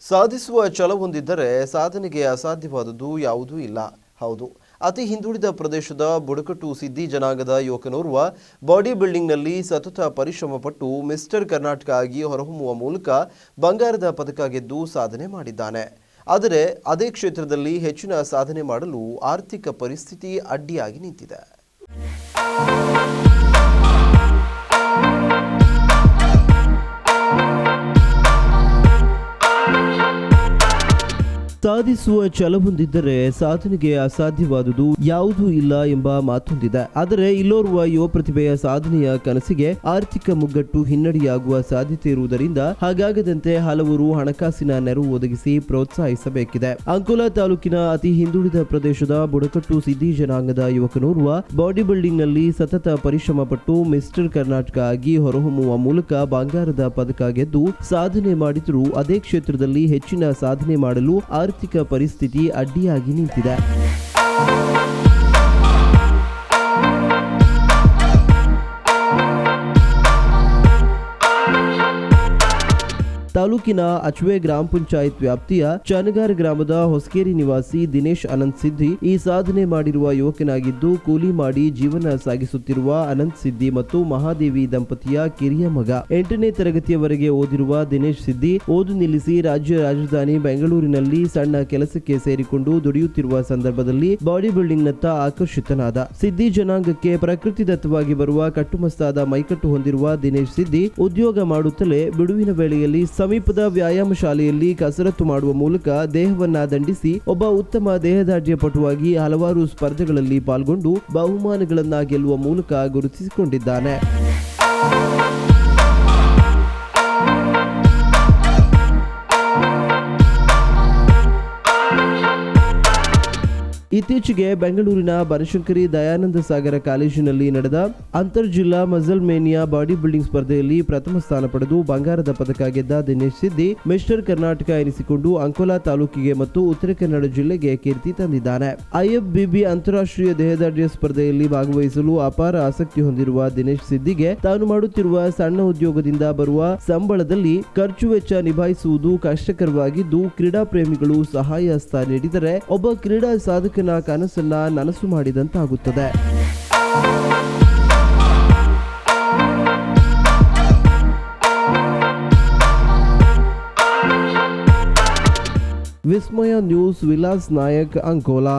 ಸಾಧಿಸುವ ಛಲ ಹೊಂದಿದ್ದರೆ ಸಾಧನೆಗೆ ಅಸಾಧ್ಯವಾದದ್ದು ಯಾವುದೂ ಇಲ್ಲ. ಹೌದು. ಅತಿ ಹಿಂದುಳಿದ ಪ್ರದೇಶದ ಬುಡಕಟ್ಟು ಸಿದ್ದಿ ಜನಾಂಗದ ಯುವಕನೋರ್ವ ಬಾಡಿ ಬಿಲ್ಡಿಂಗ್ನಲ್ಲಿ ಸತತ ಪರಿಶ್ರಮ ಪಟ್ಟು ಮಿಸ್ಟರ್ ಕರ್ನಾಟಕ ಆಗಿ ಹೊರಹೊಮ್ಮುವ ಮೂಲಕ ಬಂಗಾರದ ಪದಕ ಗೆದ್ದು ಸಾಧನೆ ಮಾಡಿದ್ದಾನೆ. ಆದರೆ ಅದೇ ಕ್ಷೇತ್ರದಲ್ಲಿ ಹೆಚ್ಚಿನ ಸಾಧನೆ ಮಾಡಲು ಆರ್ಥಿಕ ಪರಿಸ್ಥಿತಿ ಅಡ್ಡಿಯಾಗಿ ನಿಂತಿದೆ. ಸಾಧಿಸುವ ಛಲ ಹೊಂದಿದ್ದರೆ ಸಾಧನೆಗೆ ಅಸಾಧ್ಯವಾದುದು ಯಾವುದೂ ಇಲ್ಲ ಎಂಬ ಮಾತೊಂದಿದೆ ಆದರೆ ಇಲ್ಲೋರ್ವ ಯುವ ಪ್ರತಿಭೆಯ ಸಾಧನೆಯ ಕನಸಿಗೆ ಆರ್ಥಿಕ ಮುಗ್ಗಟ್ಟು ಹಿನ್ನಡೆಯಾಗುವ ಸಾಧ್ಯತೆ ಇರುವುದರಿಂದ ಹಾಗಾಗದಂತೆ ಹಲವರು ಹಣಕಾಸಿನ ನೆರವು ಒದಗಿಸಿ ಪ್ರೋತ್ಸಾಹಿಸಬೇಕಿದೆ. ಅಂಕೋಲಾ ತಾಲೂಕಿನ ಅತಿ ಹಿಂದುಳಿದ ಪ್ರದೇಶದ ಬುಡಕಟ್ಟು ಸಿದ್ದಿ ಜನಾಂಗದ ಯುವಕನೋರ್ವ ಬಾಡಿ ಬಿಲ್ಡಿಂಗ್ನಲ್ಲಿ ಸತತ ಪರಿಶ್ರಮ ಪಟ್ಟು ಮಿಸ್ಟರ್ ಕರ್ನಾಟಕ ಆಗಿ ಹೊರಹೊಮ್ಮುವ ಮೂಲಕ ಬಂಗಾರದ ಪದಕ ಗೆದ್ದು ಸಾಧನೆ ಮಾಡಿದರೂ ಅದೇ ಕ್ಷೇತ್ರದಲ್ಲಿ ಹೆಚ್ಚಿನ ಸಾಧನೆ ಮಾಡಲು ಆರ್ಥಿಕ ಪರಿಸ್ಥಿತಿ ಅಡ್ಡಿಯಾಗಿ ನಿಂತಿದೆ. ತಾಲೂಕಿನ ಅಚ್ವೆ ಗ್ರಾಮ ಪಂಚಾಯತ್ ವ್ಯಾಪ್ತಿಯ ಚನಗಾರ್ ಗ್ರಾಮದ ಹೊಸಕೇರಿ ನಿವಾಸಿ ದಿನೇಶ್ ಅನಂತ್ ಸಿದ್ದಿ ಈ ಸಾಧನೆ ಮಾಡಿರುವ ಯುವಕನಾಗಿದ್ದು, ಕೂಲಿ ಮಾಡಿ ಜೀವನ ಸಾಗಿಸುತ್ತಿರುವ ಅನಂತ್ ಸಿದ್ದಿ ಮತ್ತು ಮಹಾದೇವಿ ದಂಪತಿಯ ಕಿರಿಯ ಮಗ. ಎಂಟನೇ ತರಗತಿಯವರೆಗೆ ಓದಿರುವ ದಿನೇಶ್ ಸಿದ್ದಿ ಓದು ನಿಲ್ಲಿಸಿ ರಾಜ್ಯ ರಾಜಧಾನಿ ಬೆಂಗಳೂರಿನಲ್ಲಿ ಸಣ್ಣ ಕೆಲಸಕ್ಕೆ ಸೇರಿಕೊಂಡು ದುಡಿಯುತ್ತಿರುವ ಸಂದರ್ಭದಲ್ಲಿ ಬಾಡಿ ಬಿಲ್ಡಿಂಗ್ನತ್ತ ಆಕರ್ಷಿತನಾದ. ಸಿದ್ದಿ ಜನಾಂಗಕ್ಕೆ ಪ್ರಕೃತಿ ದತ್ತವಾಗಿ ಬರುವ ಕಟ್ಟುಮಸ್ತಾದ ಮೈಕಟ್ಟು ಹೊಂದಿರುವ ದಿನೇಶ್ ಸಿದ್ದಿ ಉದ್ಯೋಗ ಮಾಡುತ್ತಲೇ ಬಿಡುವಿನ ವೇಳೆಯಲ್ಲಿ ಸಮೀಪದ ವ್ಯಾಯಾಮ ಶಾಲೆಯಲ್ಲಿ ಕಸರತ್ತು ಮಾಡುವ ಮೂಲಕ ದೇಹವನ್ನ ದಂಡಿಸಿ ಒಬ್ಬ ಉತ್ತಮ ದೇಹದಾರ್ಢ್ಯ ಪಟುವಾಗಿ ಹಲವಾರು ಸ್ಪರ್ಧೆಗಳಲ್ಲಿ ಪಾಲ್ಗೊಂಡು ಬಹುಮಾನಗಳನ್ನ ಗೆಲ್ಲುವ ಮೂಲಕ ಗುರುತಿಸಿಕೊಂಡಿದ್ದಾನೆ. ಇತ್ತೀಚೆಗೆ ಬೆಂಗಳೂರಿನ ಬನಶಂಕರಿ ದಯಾನಂದ ಸಾಗರ ಕಾಲೇಜಿನಲ್ಲಿ ನಡೆದ ಅಂತರ್ ಜಿಲ್ಲಾ ಮಜಲ್ ಮೇನಿಯಾ ಬಾಡಿ ಬಿಲ್ಡಿಂಗ್ ಸ್ಪರ್ಧೆಯಲ್ಲಿ ಪ್ರಥಮ ಸ್ಥಾನ ಪಡೆದು ಬಂಗಾರದ ಪದಕ ಗೆದ್ದ ದಿನೇಶ್ ಸಿದ್ದಿ, ಮಿಸ್ಟರ್ ಕರ್ನಾಟಕ ಎನಿಸಿಕೊಂಡು ಅಂಕೋಲಾ ತಾಲೂಕಿಗೆ ಮತ್ತು ಉತ್ತರ ಕನ್ನಡ ಜಿಲ್ಲೆಗೆ ಕೀರ್ತಿ ತಂದಿದ್ದಾನೆ. ಐಎಫ್ಬಿಬಿ ಅಂತಾರಾಷ್ಟ್ರೀಯ ದೇಹದಾಢ್ಯ ಸ್ಪರ್ಧೆಯಲ್ಲಿ ಭಾಗವಹಿಸಲು ಅಪಾರ ಆಸಕ್ತಿ ಹೊಂದಿರುವ ದಿನೇಶ್ ಸಿದ್ದಿಗೆ ತಾನು ಮಾಡುತ್ತಿರುವ ಸಣ್ಣ ಉದ್ಯೋಗದಿಂದ ಬರುವ ಸಂಬಳದಲ್ಲಿ ಖರ್ಚು ವೆಚ್ಚ ನಿಭಾಯಿಸುವುದು ಕಷ್ಟಕರವಾಗಿದ್ದು, ಕ್ರೀಡಾ ಪ್ರೇಮಿಗಳು ಸಹಾಯ ಹಸ್ತ ನೀಡಿದರೆ ಒಬ್ಬ ಕ್ರೀಡಾ ಸಾಧಕನ ಕನಸನ್ನ ನನಸು ಮಾಡಿದಂತಾಗುತ್ತದೆ. ವಿಸ್ಮಯ ನ್ಯೂಸ್ ವಿಲಾಸ್ ನಾಯಕ್ ಅಂಕೋಲಾ.